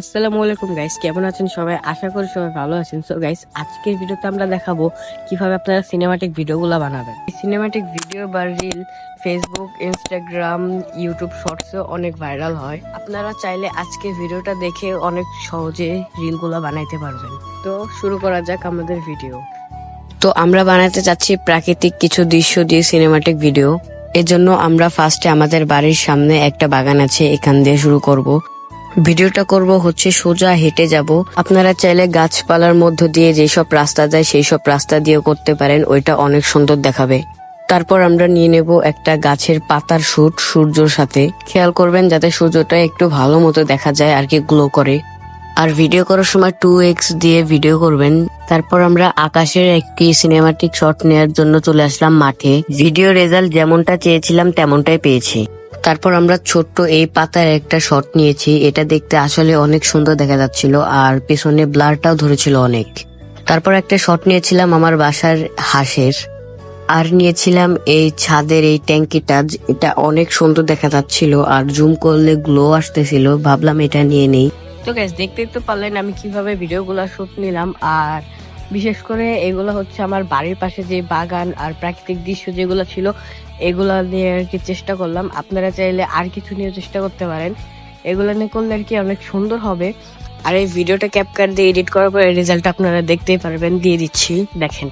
আসসালামু আলাইকুম গাইস কেমন আছেন সবাই? আশা করি সবাই ভালো আছেন। সো গাইস আজকের ভিডিওতে আমরা দেখাবো কীভাবে আপনারা সিনেমাটিক ভিডিওগুলো বানাবেন। সিনেমাটিক ভিডিও বা রিল ফেসবুক ইনস্টাগ্রাম ইউটিউব শর্টসে অনেক ভাইরাল হয়। আপনারা চাইলে আজকের ভিডিওটা দেখে অনেক সহজে রিলগুলো বানাইতে পারবেন। তো, শুরু করা যাক আমাদের ভিডিও তো, আমরা বানাতে চাচ্ছি প্রাকৃতিক কিছু দৃশ্য দিয়ে সিনেমাটিক ভিডিও এজন্য আমরা ফার্স্টে আমাদের বাড়ির সামনে একটা বাগান আছে, এখান দিয়ে শুরু করব। ভিডিওটা করব হচ্ছে সোজা হেঁটে যাব। আপনারা চাইলে গাছপালার মধ্য দিয়ে যেসব রাস্তা যায় সেই সব রাস্তা দিয়েও করতে পারেন, ওইটা অনেক সুন্দর দেখাবে। তারপর আমরা নিয়ে নেব একটা গাছের পাতার শুট সূর্যর সাথে। খেয়াল করবেন যাতে সূর্যটা একটু ভালো মতো দেখা যায় আর কি গ্লো করে। আর ভিডিও করার সময় টু এক্স দিয়ে ভিডিও করবেন। তারপর আমরা আকাশের একটি সিনেমাটিক শট নেওয়ার জন্য চলে আসলাম মাঠে। ভিডিও রেজাল্ট যেমনটা চেয়েছিলাম তেমনটাই পেয়েছি। তারপর আমরা ছোট্ট এই পাতার একটা শট নিয়েছি। এটা দেখতে আসলে অনেক সুন্দর দেখা যাচ্ছিল আর পেছনে ব্লারটাও ধরেছিল অনেক। তারপর একটা শট নিয়েছিলাম আমার বাসার হাঁসের। আর নিয়েছিলাম এই ছাদের এই ট্যাঙ্কিটা। এটা অনেক সুন্দর দেখা যাচ্ছিল আর জুম করলে গ্লো আসতেছিল। ভাবলাম এটা নিয়ে নেই। তো গ্যাস দেখতেই তো পারলেন আমি কীভাবে ভিডিওগুলো শুট নিলাম। আর বিশেষ করে এগুলো হচ্ছে আমার বাড়ির পাশে যে বাগান আর প্রাকৃতিক দৃশ্য যেগুলো ছিল, এগুলো নিয়ে আর কি চেষ্টা করলাম। আপনারা চাইলে আর কিছু নিয়ে চেষ্টা করতে পারেন। এগুলো নিয়ে করলে আর কি অনেক সুন্দর হবে। আর এই ভিডিওটা ক্যাপকার দিয়ে এডিট করার পরে রেজাল্ট আপনারা দেখতেই পারবেন। দিয়ে দিচ্ছি, দেখেন।